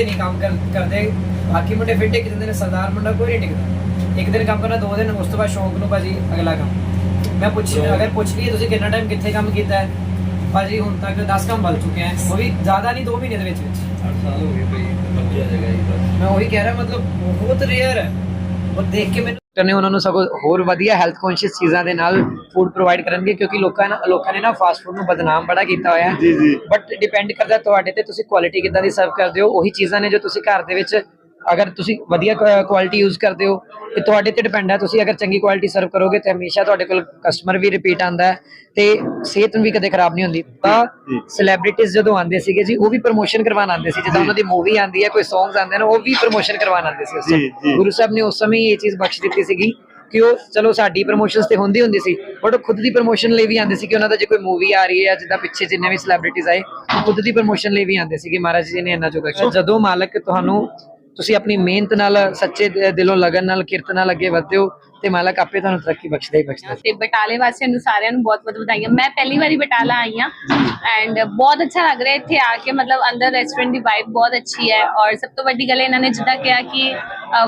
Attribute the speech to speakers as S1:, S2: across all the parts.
S1: ਮੁੰਡੇ ਨਹੀਂ ਕੰਮ ਕਰ- ਕਰਦੇ। ਬਾਕੀ ਮੁੰਡੇ ਫਿੱਟ ਇੱਕ ਦਿਨ ਸਰਦਾਰ ਮੁੰਡਾ ਕੋਈ ਨਹੀਂ ਟਿਕਦਾ। ਇੱਕ ਦਿਨ ਕੰਮ ਕਰਨਾ ਦੋ ਦਿਨ ਉਸ ਤੋਂ ਬਾਅਦ ਸ਼ੌਂਕ ਨੂੰ ਭਾਜੀ ਅਗਲਾ ਕੰਮ। ਮੈਂ ਪੁੱਛ ਅਗਰ ਪੁੱਛ ਲਈਏ ਤੁਸੀਂ ਕਿੰਨਾ ਟਾਈਮ ਕਿੱਥੇ ਕੰਮ ਕੀਤਾ ਹੈ ਭਾਜੀ ਹੁਣ ਤੱਕ 10 ਕੰਮ ਬਲ ਚੁੱਕੇ ਹੈ। ਉਹ ਵੀ ਜ਼ਿਆਦਾ ਨਹੀਂ 2 ਮਹੀਨੇ ਦੇ ਵਿੱਚ ਵਿੱਚ।
S2: 8 ਸਾਲ ਹੋ ਗਏ ਭਾਈ ਵਧੀਆ ਜਗ੍ਹਾ ਹੀ ਬਸ।
S1: ਮੈਂ ਉਹੀ ਕਹਿ ਰਿਹਾ ਮਤਲਬ ਬਹੁਤ ਰੇਅਰ ਹੈ। ਉਹ ਦੇਖ ਕੇ ਮੈਨੂੰ ਕਰਨੇ ਉਹਨਾਂ ਨੂੰ ਸਗੋਂ ਹੋਰ ਵਧੀਆ ਹੈਲਥ ਕੌਨਸ਼ੀਅਸ ਚੀਜ਼ਾਂ ਦੇ ਨਾਲ ਫੂਡ ਪ੍ਰੋਵਾਈਡ ਕਰਨਗੇ ਕਿਉਂਕਿ ਲੋਕਾਂ ਨੇ ਲੋਕਾਂ ਨੇ ਨਾ ਫਾਸਟ ਫੂਡ ਨੂੰ ਬਦਨਾਮ ਬੜਾ ਕੀਤਾ ਹੋਇਆ। ਹੈ
S3: ਜੀ ਜੀ।
S1: ਬਟ ਡਿਪੈਂਡ ਕਰਦਾ ਤੁਹਾਡੇ ਤੇ ਤੁਸੀਂ ਕੁਆਲਿਟੀ ਕਿੱਦਾਂ ਦੀ ਸਰਵ ਕਰਦੇ ਹੋ ਉਹੀ ਚੀਜ਼ਾਂ ਨੇ ਜੋ ਤੁਸੀਂ ਘਰ ਦੇ ਵਿੱਚ ਅਗਰ ਤੁਸੀਂ ਵਧੀਆ ਕੁਆਲਿਟੀ ਯੂਜ਼ ਕਰਦੇ ਹੋ ਤੇ ਤੁਹਾਡੇ ਤੇ ਡਿਪੈਂਡ ਹੈ ਤੁਸੀਂ ਅਗਰ ਚੰਗੀ ਕੁਆਲਿਟੀ ਸਰਵ ਕਰੋਗੇ ਤੇ ਹਮੇਸ਼ਾ ਤੁਹਾਡੇ ਕੋਲ ਕਸਟਮਰ ਵੀ ਰਿਪੀਟ ਆਂਦਾ ਹੈ ਤੇ ਸਿਹਤ ਵੀ ਕਦੇ ਖਰਾਬ ਨਹੀਂ ਹੁੰਦੀ। ਤਾਂ ਸੈਲੀਬ੍ਰਿਟੀਜ਼ ਜਦੋਂ ਆਉਂਦੇ ਸੀਗੇ ਜੀ ਉਹ ਵੀ ਪ੍ਰੋਮੋਸ਼ਨ ਕਰਵਾਉਣ ਆਉਂਦੇ ਸੀ। ਜਦੋਂ ਉਹਨਾਂ ਦੀ ਮੂਵੀ ਆਉਂਦੀ ਹੈ ਕੋਈ ਸੌਂਗਸ ਆਉਂਦੇ ਨੇ ਉਹ ਵੀ ਪ੍ਰੋਮੋਸ਼ਨ ਕਰਵਾਉਣ ਆਉਂਦੇ ਸੀ ਉਸ। ਗੁਰੂ ਸਾਹਿਬ ਨੇ ਉਸ ਸਮੇਂ ਇਹ ਚੀਜ਼ ਬਖਸ਼ ਦਿੱਤੀ ਸੀਗੀ ਕਿ ਉਹ ਚਲੋ ਸਾਡੀ ਪ੍ਰੋਮੋਸ਼ਨਸ ਤੇ ਹੁੰਦੀ ਹੁੰਦੀ ਸੀ ਬਟ ਉਹ ਖੁਦ ਦੀ ਪ੍ਰੋਮੋਸ਼ਨ ਲਈ ਵੀ ਆਉਂਦੇ ਸੀ ਕਿ ਉਹਨਾਂ ਦਾ ਜੇ ਕੋਈ ਮੂਵੀ ਆ ਰਹੀ ਹੈ ਜਿੱਦਾਂ ਪਿੱਛੇ ਜਿੰਨੇ ਵੀ ਸੈਲੀਬ੍ਰਿਟੀਜ਼ ਆਏ ਉਹ ਖੁਦ ਦੀ ਪ੍ਰੋਮੋਸ਼ਨ ਲਈ ਵੀ ਆਉਂਦੇ ਸੀਗੇ। ਮਹਾਰਾਜ ਜੀ ਨੇ ਇੰਨਾ ਜੋ ਬਖਸ਼ਿਆ। ਜਦੋਂ ਮਾਲਕ ਤੁਹਾਨੂੰ ਤੁਸੀਂ ਆਪਣੀ ਮਿਹਨਤ ਨਾਲ ਸੱਚੇ ਦਿਲੋਂ ਲਗਨ ਨਾਲ ਕਿਰਤ ਨਾਲ ਅੱਗੇ ਵਧਦੇ ਹੋ। ਤੇ ਮਾਲਕ ਆਪੇ ਤੁਹਾਨੂੰ ਤਰੱਕੀ ਬਖਸ਼ਦਾ ਹੀ ਬਖਸ਼ਦਾ
S4: ਤੇ ਬਟਾਲੇ ਵਾਸੀਆਂ ਨੂੰ ਸਾਰਿਆਂ ਨੂੰ ਬਹੁਤ ਬਹੁਤ ਵਧਾਈਆਂ। ਮੈਂ ਪਹਿਲੀ ਵਾਰੀ ਬਟਾਲਾ ਆਈ ਹਾਂ ਐਂਡ ਬਹੁਤ ਅੱਛਾ ਲੱਗ ਰਿਹਾ ਇੱਥੇ ਆ ਕੇ। ਮਤਲਬ ਅੰਦਰ ਰੈਸਟੋਰੈਂਟ ਦੀ ਵਾਈਬ ਬਹੁਤ ਅੱਛੀ ਹੈ ਔਰ ਸਭ ਤੋਂ ਵੱਡੀ ਗੱਲ ਇਹਨਾਂ ਨੇ ਜਿੱਦਾਂ ਕਿਹਾ ਕਿ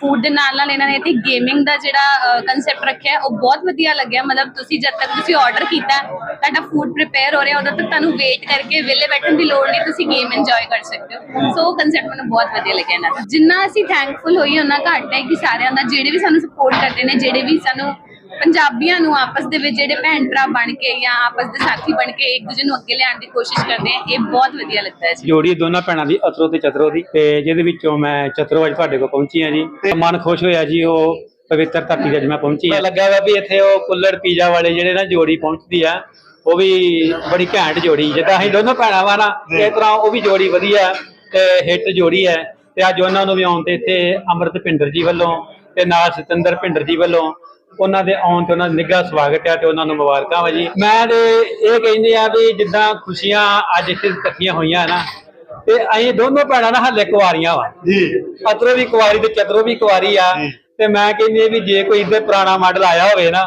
S4: ਫੂਡ ਦੇ ਨਾਲ ਨਾਲ ਇਹਨਾਂ ਨੇ ਇੱਥੇ ਗੇਮਿੰਗ ਦਾ ਜਿਹੜਾ ਕਨਸੈਪਟ ਰੱਖਿਆ, ਉਹ ਬਹੁਤ ਵਧੀਆ ਲੱਗਿਆ। ਮਤਲਬ ਤੁਸੀਂ ਜਦ ਤੱਕ ਤੁਸੀਂ ਆਰਡਰ ਕੀਤਾ, ਤੁਹਾਡਾ ਫੂਡ ਪ੍ਰਿਪੇਅਰ ਹੋ ਰਿਹਾ, ਉਦੋਂ ਤੱਕ ਤੁਹਾਨੂੰ ਵੇਟ ਕਰਕੇ ਵਿਲੇ ਬੈਠਣ ਦੀ ਲੋੜ ਨਹੀਂ, ਤੁਸੀਂ ਗੇਮ ਇੰਜੋਏ ਕਰ ਸਕਦੇ ਹੋ। ਸੋ ਉਹ ਕਨਸੈਪਟ ਮੈਨੂੰ ਬਹੁਤ ਵਧੀਆ ਲੱਗਿਆ ਇਹਨਾਂ ਦਾ। ਜਿੰਨਾ ਅਸੀਂ ਥੈਂਕਫੁਲ ਹੋਈ ਉਹਨਾਂ ਘੱਟ ਹੈ ਕਿ ਸਾਰਿਆਂ ਦਾ, ਜਿਹੜੇ ਵੀ ਸਾਨੂੰ ਸਪੋਰਟ ਕਰਦੇ ਨੇ ਜਿਹੜੇ ਵੀ ਸਾਨੂੰ ਪੰਜਾਬੀਆਂ ਨੂੰ ਆਪਸ ਦੇ ਵਿੱਚ ਜਿਹੜੇ ਭੈਣ ਭਰਾ ਬਣ ਕੇ ਜਾਂ ਆਪਸ ਦੇ ਸਾਥੀ ਬਣ ਕੇ ਇੱਕ ਦੂਜੇ ਨੂੰ ਅੱਗੇ ਲਿਆਉਣ ਦੀ ਕੋਸ਼ਿਸ਼ ਕਰਦੇ ਆ ਇਹ ਬਹੁਤ ਵਧੀਆ ਲੱਗਦਾ ਹੈ ਜੀ।
S5: ਜੋੜੀ ਦੋਨਾਂ ਭੈਣਾਂ ਦੀ ਅਤਰੋ ਤੇ ਚਤਰੋ ਦੀ। ਤੇ ਜਿਹਦੇ ਵਿੱਚੋਂ ਮੈਂ ਚਤਰੋ ਅੱਜ ਤੁਹਾਡੇ ਕੋਲ ਪਹੁੰਚੀ ਆ ਜੀ। ਤੇ ਮਨ ਖੁਸ਼ ਹੋਇਆ ਜੀ ਉਹ ਪਵਿੱਤਰ ਧਰਤੀ ਤੇ ਅੱਜ ਮੈਂ ਪਹੁੰਚੀ ਆ ਲੱਗਾ ਵਾ ਵੀ ਇੱਥੇ ਉਹ ਕੁੱਲੜ ਪੀਜ਼ਾ ਵਾਲੇ ਜਿਹੜੇ ਨਾ ਜੋੜੀ ਪਹੁੰਚਦੀ ਆ ਉਹ ਵੀ ਬੜੀ ਘੈਂਟ ਜੋੜੀ। ਜਿੱਦਾਂ ਅਸੀਂ ਦੋਨੋਂ ਭੈਣਾਂ ਵਾ ਨਾ ਇਸ ਤਰ੍ਹਾਂ ਉਹ ਵੀ ਜੋੜੀ ਵਧੀਆ ਤੇ ਹਿੱਟ ਜੋੜੀ ਹੈ। ਤੇ ਅੱਜ ਉਹਨਾਂ ਨੂੰ ਵੀ ਆਉਣ ਤੇ ਇੱਥੇ ਅੰਮ੍ਰਿਤ ਭਿੰਡਰ ਜੀ ਵੱਲੋਂ ਤੇ ਨਾਲ ਸਤਿੰਦਰ ਭਿੰਡਰ ਜੀ ਵੱਲੋਂ ਉਹਨਾਂ ਦੇ ਆਉਣ ਤੇ ਉਹਨਾਂ ਦਾ ਨਿੱਘਾ ਸਵਾਗਤ ਹੈ ਤੇ ਉਹਨਾਂ ਨੂੰ ਮੁਬਾਰਕਾਂ ਵਾ ਜੀ ਮੈਂ ਤੇ ਇਹ ਕਹਿੰਦੇ ਆ ਵੀ ਜਿੱਦਾਂ ਖੁਸ਼ੀਆਂ ਅੱਜ ਇੱਥੇ ਇਕੱਠੀਆਂ ਹੋਈਆਂ ਨਾ ਤੇ ਅਸੀਂ ਦੋਨੋਂ ਭੈਣਾਂ ਨਾ ਹੱਲੇ ਕੁਆਰੀਆਂ ਵਾ
S3: ਜੀ
S5: ਅਤਰੋ ਵੀ ਕੁਆਰੀ ਤੇ ਚਤਰੋ ਵੀ ਕੁਆਰੀ ਆ। ਤੇ ਮੈਂ ਕਹਿੰਦੀ ਆ ਵੀ ਜੇ ਕੋਈ ਇੱਧਰ ਪੁਰਾਣਾ ਮਾਡਲ ਆਇਆ ਹੋਵੇ ਨਾ।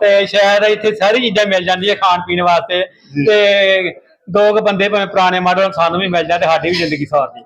S5: ਤੇ ਸ਼ਾਇਦ ਇੱਥੇ ਸਾਰੀ ਚੀਜ਼ਾਂ ਮਿਲ ਜਾਂਦੀਆਂ ਖਾਣ ਪੀਣ ਵਾਸਤੇ। ਤੇ ਦੋ ਕੁ ਬੰਦੇ ਭਾਵੇਂ ਪੁਰਾਣੇ ਮਾਡਲ ਸਾਨੂੰ ਵੀ ਮਿਲ ਜਾਣ ਤੇ ਸਾਡੀ ਵੀ ਜ਼ਿੰਦਗੀ ਸਾਰਦੀ